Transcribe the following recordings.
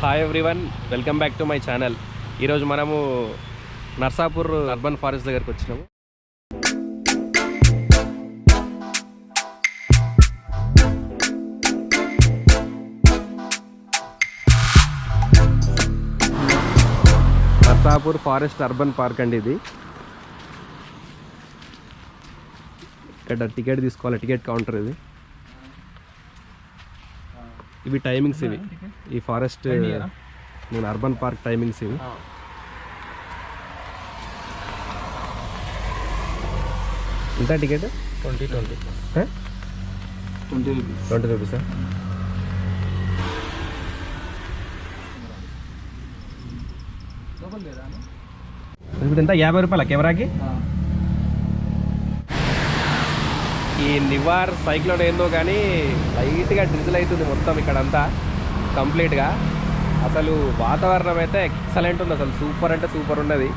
Hi everyone welcome back to my channel ఈరోజు మనము Narsapur urban forest దగ్గరికి వచ్చినాము. నర్సాపూర్ ఫారెస్ట్ అర్బన్ పార్క్ అండి ఇది. ఇక్కడ టికెట్ తీసుకోవాలి టికెట్ కౌంటర్ ఇది. ఇవి టైమింగ్స్ ఇవి. ఈ ఫారెస్ట్ నేను అర్బన్ పార్క్ టైమింగ్స్ ఇవి. ఎంత ticket twenty twenty twenty rupees twenty రూపీసా ఇప్పుడు ఎంత? యాభై రూపాయల కెమెరాకి? ఈ నివార్ సైక్లోన్ ఏందో కానీ లైట్గా డ్రిజిల్ అవుతుంది మొత్తం ఇక్కడంతా కంప్లీట్గా. అసలు వాతావరణం అయితే ఎక్సలెంట్ ఉంది. అసలు సూపర్ అంటే సూపర్ ఉన్నది.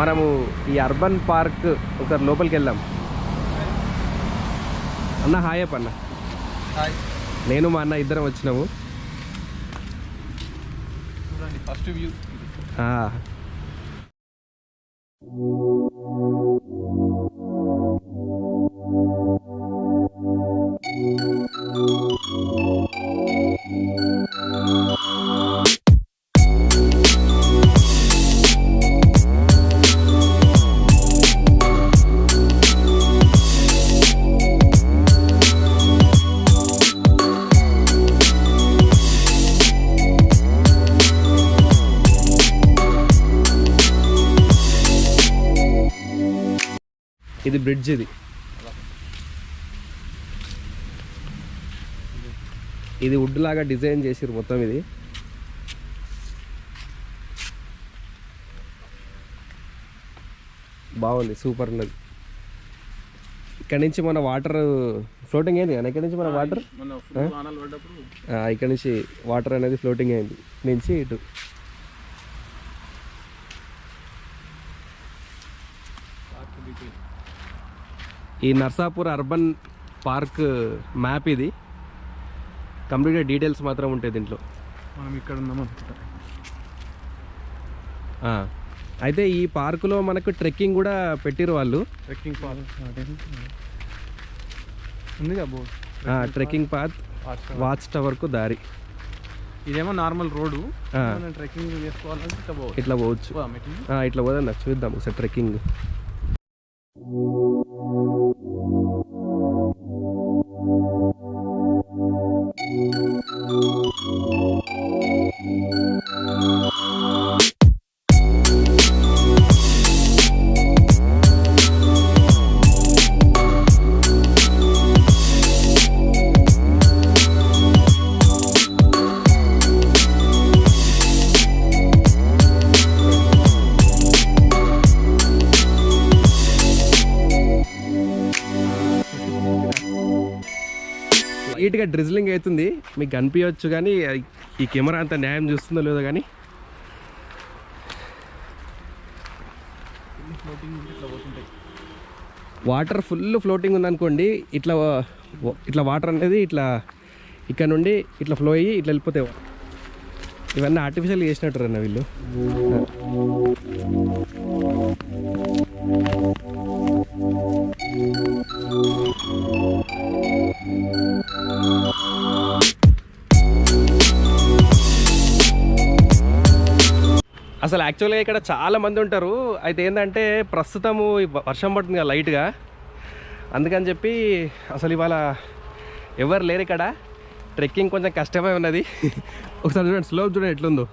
మనము ఈ అర్బన్ పార్క్ ఒకసారి లోపలికి వెళ్దాం. అన్న హాయ్ అప్ అన్న. హాయ్. నేను మా అన్న ఇద్దరం వచ్చినాము. చూడండి ఫస్ట్ వ్యూ. ఇది బ్రిడ్జ్ ఇది. ఇది వుడ్ లాగా డిజైన్ చేసిరు మొత్తం ఇది. బాగుంది సూపర్ ఉన్నది. ఇక్కడ నుంచి మన వాటర్ ఫ్లోటింగ్ అయింది కదా ఇక్కడ నుంచి మన వాటర్? ఇక్కడ నుంచి వాటర్ అనేది ఫ్లోటింగ్ అయింది. నుంచి ఇటు పార్క్ డీటెయిల్ ఈ నర్సాపూర్ అర్బన్ పార్క్ మ్యాప్ ఇది. కంప్లీట్గా డీటెయిల్స్ మాత్రం ఉంటాయి దీంట్లో. మనం ఇక్కడ ఉన్నాం అనుకుంటా. ఆ. అయితే ఈ పార్కులో మనకు ట్రెక్కింగ్ కూడా పెట్టిరు వాళ్ళు. ట్రెక్కింగ్ ఉంది ఆ, ట్రెక్కింగ్ పాత్ వాచ్ టవర్కు దారి. ఇదేమో నార్మల్ రోడ్డు. ట్రెక్కింగ్ చేసుకోవాలంటే ఇట్లా పోవచ్చు. ఇట్లా పోదా చూద్దాం ఒకసారి ట్రెక్కింగ్. Música లైట్గా డ్రిజ్లింగ్ అవుతుంది. మీకు కనిపించవచ్చు కానీ ఈ కెమెరా అంత న్యాయం చూస్తుందో లేదో కానీ. వాటర్ ఫుల్ ఫ్లోటింగ్ ఉందనుకోండి ఇట్లా ఇట్లా వాటర్ అనేది ఇట్లా ఇక్కడ నుండి ఇట్లా ఫ్లో అయ్యి ఇట్లా వెళ్ళిపోతాయి ఇవన్నీ ఆర్టిఫిషియల్ చేసినట్టు అన్న వీళ్ళు. అసలు యాక్చువల్గా ఇక్కడ చాలా మంది ఉంటారు. అయితే ఏంటంటే ప్రస్తుతము వర్షం పడుతుంది కదా లైట్గా అందుకని చెప్పి అసలు ఇవాళ ఎవరు లేరు ఇక్కడ. ట్రెక్కింగ్ కొంచెం కష్టమే ఉన్నది. ఒకసారి చూడండి స్లోప్ చూడండి ఎట్లుందో.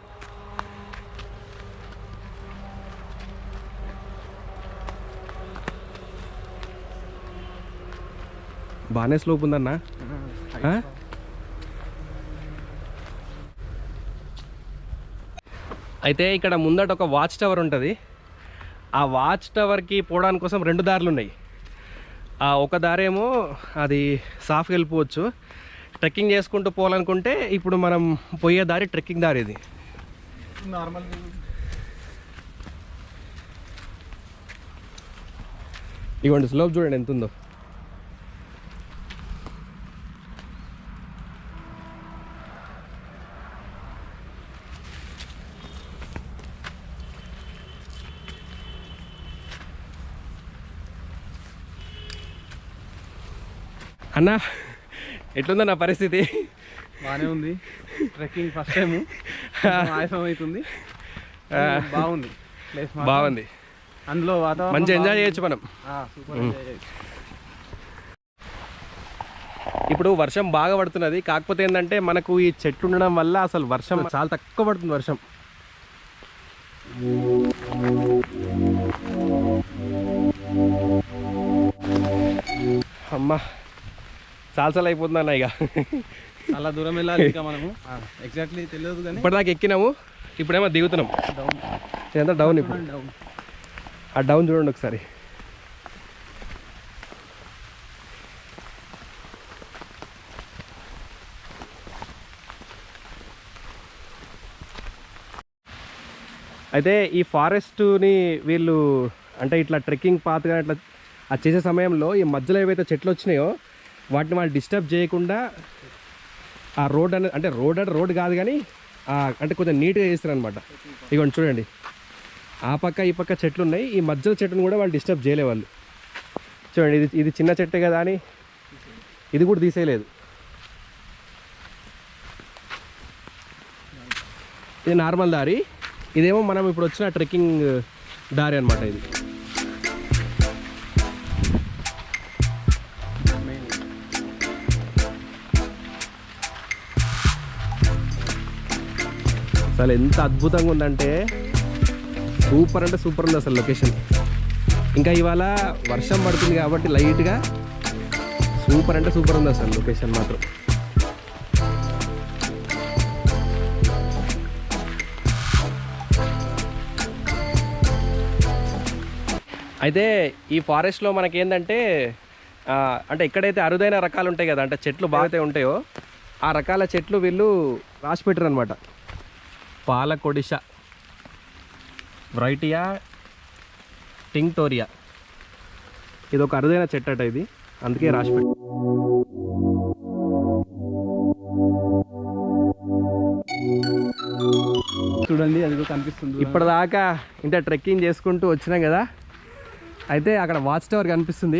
బాగానే స్లోప్ ఉందన్నా? అయితే ఇక్కడ ముందట ఒక వాచ్ టవర్ ఉంటుంది. ఆ వాచ్ టవర్కి పోవడానికి కోసం రెండు దారులు ఉన్నాయి. ఆ ఒక దారేమో అది సాఫ్గా వెళ్ళిపోవచ్చు. ట్రెక్కింగ్ చేసుకుంటూ పోవాలనుకుంటే ఇప్పుడు మనం పోయే దారి ట్రెక్కింగ్ దారి ఇది. నార్మల్ ఇవ్వండి స్లోప్ చూడండి ఎంత ఉందో అన్న ఎట్లుందో నా పరిస్థితి? బాగానే ఉంది. ట్రెక్కింగ్ ఫస్ట్ టైం ఆయాసం అవుతుంది. బాగుంది. ప్లేస్ బాగుంది. అందులో వాతావరణం మంచి ఎంజాయ్ చేయొచ్చు మనం. సూపర్ ఎంజాయ్ చేయొచ్చు ఇప్పుడు వర్షం బాగా పడుతున్నది. కాకపోతే ఏంటంటే మనకు ఈ చెట్లు ఉండడం వల్ల అసలు వర్షం చాలా తక్కువ పడుతుంది వర్షం. అమ్మా. చాలాసార్లు అయిపోతుంది అన్న ఇక. చాలా దూరం వెళ్ళాలి ఇంకా మనము. ఎగ్జాక్ట్లీ తెలియదు కానీ ఇప్పటిదాకా ఎక్కినాము ఇప్పుడేమో దిగుతున్నాం. డౌన్ ఇదంతా డౌన్ ఇప్పుడు. డౌన్ ఆ డౌన్ చూడండి ఒకసారి. అయితే ఈ ఫారెస్ట్ని వీళ్ళు అంటే ఇట్లా ట్రెక్కింగ్ పాత్ కానీ ఇట్లా అది చేసే సమయంలో ఈ మధ్యలో ఏవైతే చెట్లు వచ్చినాయో వాటిని వాళ్ళు డిస్టర్బ్ చేయకుండా ఆ రోడ్ అనేది అంటే రోడ్ అంటే రోడ్ కాదు కానీ అంటే కొంచెం నీట్గా చేస్తారు అనమాట ఇగోండి చూడండి. ఆ పక్క ఈ పక్క చెట్లు ఉన్నాయి. ఈ మధ్యలో చెట్టును కూడా వాళ్ళు డిస్టర్బ్ చేయలే వాళ్ళు. చూడండి ఇది ఇది చిన్న చెట్టే కదా అని ఇది కూడా తీసేయలేదు. ఇది నార్మల్ దారి. ఇదేమో మనం ఇప్పుడు వచ్చిన ట్రెక్కింగ్ దారి అనమాట ఇది. అసలు ఎంత అద్భుతంగా ఉందంటే సూపర్ అంటే సూపర్ ఉంది అసలు లొకేషన్. ఇంకా ఇవాళ వర్షం పడుతుంది కాబట్టి లైట్గా సూపర్ అంటే సూపర్ ఉంది అసలు లొకేషన్ మాత్రం. అయితే ఈ ఫారెస్ట్లో మనకేంటంటే అంటే ఎక్కడైతే అరుదైన రకాలు ఉంటాయి కదా అంటే చెట్లు బాగా ఉంటాయో ఆ రకాల చెట్లు వీళ్ళు రాసి పెట్టారు అనమాట పాలకొడిష వ్రైటియా టింగ్టోరియా ఇది ఒక అరుదైన చెట్టు అట ఇది. అందుకే రాసి పెట్టు చూడండి అది కూడా కనిపిస్తుంది ఇప్పటిదాకా ఇంత ట్రెక్కింగ్ చేసుకుంటూ వచ్చినాం కదా అయితే అక్కడ వాచ్ టవర్ కనిపిస్తుంది.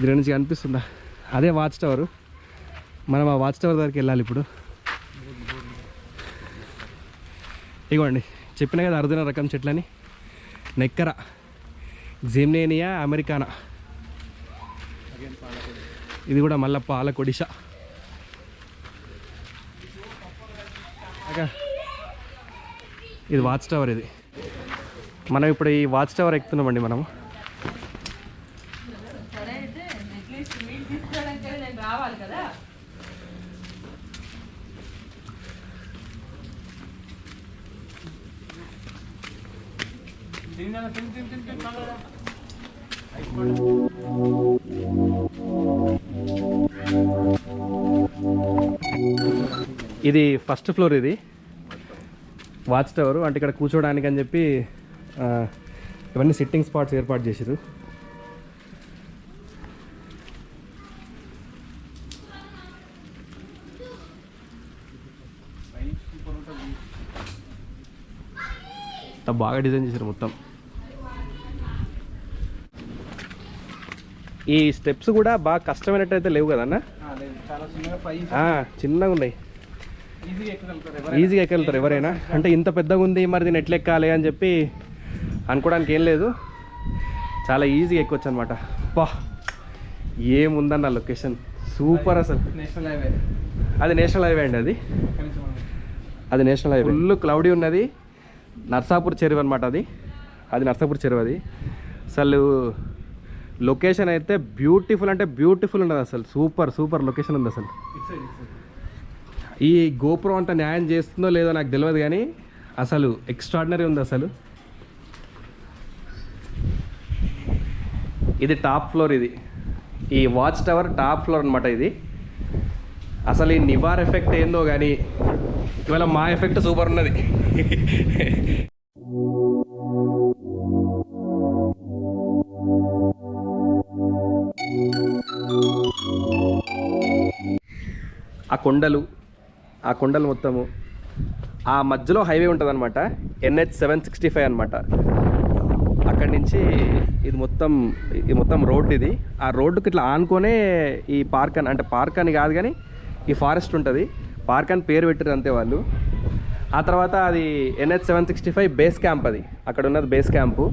దీని నుంచి కనిపిస్తుందా? అదే వాచ్ టవర్. మనం ఆ వాచ్ టవర్ దగ్గరికి వెళ్ళాలి ఇప్పుడు. ఇగోండి చెప్పిన కదా అరుదైన రకం చెట్లని. నెక్కర జిమ్నేనియా అమెరికానా? ఇది కూడా మళ్ళీ పాలకొడిష ఇది వాచ్ టవర్ ఇది. మనం ఇప్పుడు ఈ వాచ్ టవర్ ఎక్కుతున్నామండి మనం రావాలి కదా. ఇది ఫస్ట్ ఫ్లోర్ ఇది. వాచ్ టవర్ అంటే ఇక్కడ కూర్చోడానికి అని చెప్పి ఇవన్నీ సిట్టింగ్ స్పాట్స్ ఏర్పాటు చేసారు అంతా బాగా డిజైన్ చేశారు మొత్తం. ఈ స్టెప్స్ కూడా బాగా కష్టమైనట్టు అయితే లేవు కదన్నా? చిన్నగా ఉన్నాయి. ఈజీగా ఎక్కగలుగుతారు ఎవరైనా. అంటే ఇంత పెద్దగా ఉంది మరి దీన్ని ఎట్లా ఎక్కాలి అని చెప్పి అనుకోవడానికి ఏం లేదు. చాలా ఈజీగా ఎక్కొచ్చు అనమాట పా ఏముందన్న లొకేషన్. సూపర్ అసలు. National highway. అది నేషనల్ హైవే అండి అది. అది నేషనల్ హైవే. ఫుల్ క్లౌడీ ఉన్నది. నర్సాపూర్ చెరువు అనమాట అది. అది నర్సాపూర్ చెరువు అది. అసలు లొకేషన్ అయితే బ్యూటిఫుల్ అంటే బ్యూటిఫుల్ ఉన్నది అసలు. సూపర్ సూపర్ లొకేషన్ ఉంది అసలు. ఈ గోపురం అంత న్యాయం చేస్తుందో లేదో నాకు తెలియదు కానీ అసలు ఎక్స్ట్రాడినరీ ఉంది అసలు. ఇది టాప్ ఫ్లోర్ ఇది. ఈ వాచ్ టవర్ టాప్ ఫ్లోర్ అనమాట ఇది. అసలు ఈ నివార్ ఎఫెక్ట్ ఏందో కానీ ఇవాళ మా ఎఫెక్ట్ సూపర్ ఉన్నది. ఆ కొండలు ఆ కొండలు మొత్తము ఆ మధ్యలో హైవే ఉంటుంది అనమాట ఎన్హెచ్ సెవెన్ సిక్స్టీ ఫైవ్ అనమాట అక్కడి నుంచి ఇది మొత్తం ఇది మొత్తం రోడ్ ఇది. ఆ రోడ్డుకి ఇట్లా ఆనుకొనే ఈ పార్క్ అని అంటే పార్క్ అని కాదు కానీ ఈ ఫారెస్ట్ ఉంటుంది. పార్క్ అని పేరు పెట్టారు అంతే వాళ్ళు. ఆ తర్వాత అది NH seven sixty five base camp అది. అక్కడ ఉన్నది బేస్ క్యాంపు.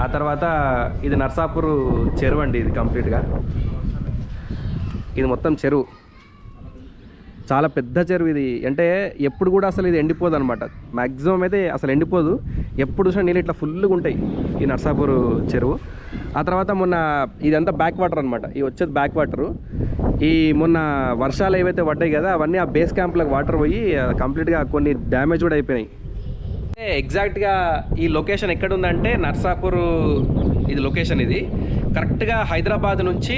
ఆ తర్వాత ఇది నర్సాపూర్ చెరువు అండి ఇది కంప్లీట్గా. ఇది మొత్తం చెరువు. చాలా పెద్ద చెరువు ఇది. అంటే ఎప్పుడు కూడా అసలు ఇది ఎండిపోదు అనమాట మ్యాక్సిమం అయితే అసలు ఎండిపోదు. ఎప్పుడు చూసినా నీళ్ళు ఇట్లా ఫుల్గా ఉంటాయి ఈ నర్సాపూర్ చెరువు. ఆ తర్వాత మొన్న ఇదంతా బ్యాక్ వాటర్ అనమాట ఈ వచ్చేది బ్యాక్ వాటరు ఈ మొన్న వర్షాలు ఏవైతే పడ్డాయి కదా అవన్నీ ఆ బేస్ క్యాంప్లకు వాటర్ పోయి కంప్లీట్గా కొన్ని డ్యామేజ్ కూడా అయిపోయినాయి. ఎగ్జాక్ట్గా ఈ లొకేషన్ ఎక్కడ ఉందంటే నర్సాపూర్ ఇది లొకేషన్ ఇది. కరెక్ట్గా హైదరాబాద్ నుంచి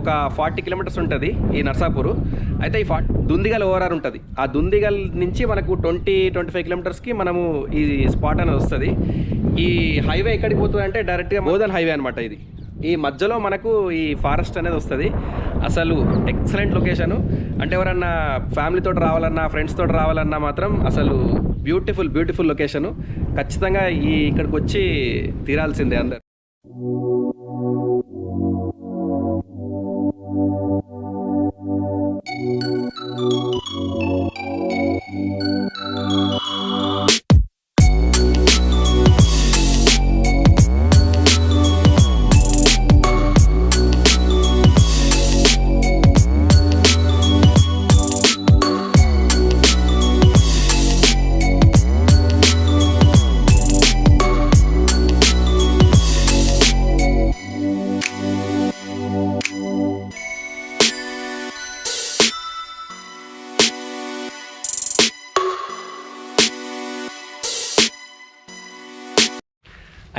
ఒక ఫార్టీ కిలోమీటర్స్ ఉంటుంది ఈ నర్సాపూర్. అయితే ఈ ఫా దుందిగల్ ఓవరార్ ఉంటుంది. ఆ దుందిగల్ నుంచి మనకు ట్వంటీ ట్వంటీ ఫైవ్ కిలోమీటర్స్కి మనము ఈ స్పాట్ అనేది వస్తుంది. ఈ హైవే ఎక్కడికి పోతుంది అంటే డైరెక్ట్గా మోదన్ హైవే అనమాట ఇది. ఈ మధ్యలో మనకు ఈ ఫారెస్ట్ అనేది వస్తుంది. అసలు ఎక్సలెంట్ లొకేషను అంటే ఎవరన్నా ఫ్యామిలీతో రావాలన్నా ఫ్రెండ్స్ తోటి రావాలన్నా మాత్రం అసలు బ్యూటిఫుల్ బ్యూటిఫుల్ లొకేషను ఖచ్చితంగా ఈ ఇక్కడికి వచ్చి తీరాల్సిందే అందరు.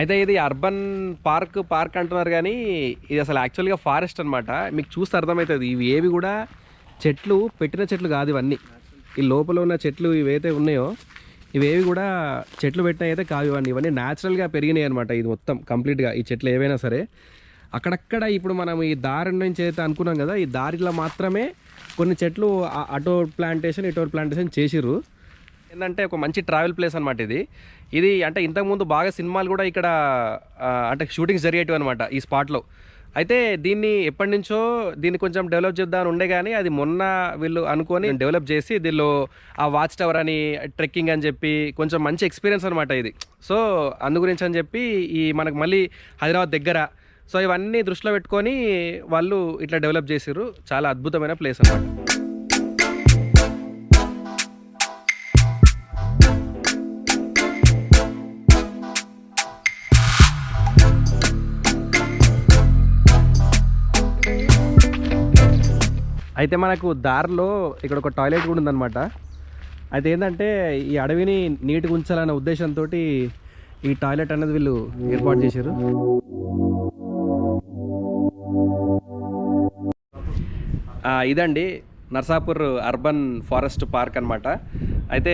అయితే ఇది అర్బన్ పార్క్ పార్క్ అంటున్నారు కానీ ఇది అసలు యాక్చువల్గా ఫారెస్ట్ అనమాట మీకు చూస్తే అర్థమవుతుంది. ఇవి ఏవి కూడా చెట్లు పెట్టిన చెట్లు కాదు ఇవన్నీ. ఈ లోపల ఉన్న చెట్లు ఇవైతే ఉన్నాయో ఇవేవి కూడా చెట్లు పెట్టినవి అయితే కాదు ఇవన్నీ. ఇవన్నీ న్యాచురల్గా పెరిగినాయి అనమాట ఇది మొత్తం కంప్లీట్గా ఈ చెట్లు ఏవైనా సరే. అక్కడక్కడ ఇప్పుడు మనం ఈ దారి నుంచి అయితే అనుకున్నాం కదా ఈ దారిలో మాత్రమే కొన్ని చెట్లు అటో ప్లాంటేషన్ ఇటో ప్లాంటేషన్ చేసిర్రు. ఏంటంటే ఒక మంచి ట్రావెల్ ప్లేస్ అనమాట ఇది. ఇది అంటే ఇంతకుముందు బాగా సినిమాలు కూడా ఇక్కడ అంటే షూటింగ్స్ జరిగేటివి అనమాట ఈ స్పాట్లో. అయితే దీన్ని ఎప్పటి నుంచో దీన్ని కొంచెం డెవలప్ చేద్దామని ఉండే కానీ అది మొన్న వీళ్ళు అనుకొని డెవలప్ చేసి దీనిలో ఆ వాచ్ టవర్ అని ట్రెక్కింగ్ అని చెప్పి కొంచెం మంచి ఎక్స్పీరియన్స్ అనమాట ఇది. సో అందు గురించి అని చెప్పి ఈ మనకు మళ్ళీ హైదరాబాద్ దగ్గర సో ఇవన్నీ దృష్టిలో పెట్టుకొని వాళ్ళు ఇట్లా డెవలప్ చేసారు చాలా అద్భుతమైన ప్లేస్ అనమాట అయితే మనకు దారిలో ఇక్కడ ఒక టాయిలెట్ కూడా ఉందన్నమాట. అయితే ఏంటంటే ఈ అడవిని నీట్గా ఉంచాలనే ఉద్దేశంతో ఈ టాయిలెట్ అనేది వీళ్ళు ఏర్పాటు చేశారు. ఇదండి నర్సాపూర్ అర్బన్ ఫారెస్ట్ పార్క్ అన్నమాట. అయితే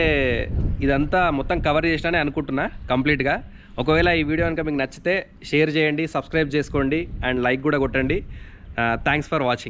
ఇదంతా మొత్తం కవర్ చేసినానే అనుకుంటున్నా కంప్లీట్గా. ఒకవేళ ఈ వీడియో కనుక మీకు నచ్చితే షేర్ చేయండి సబ్స్క్రైబ్ చేసుకోండి అండ్ లైక్ కూడా కొట్టండి. Thanks for watching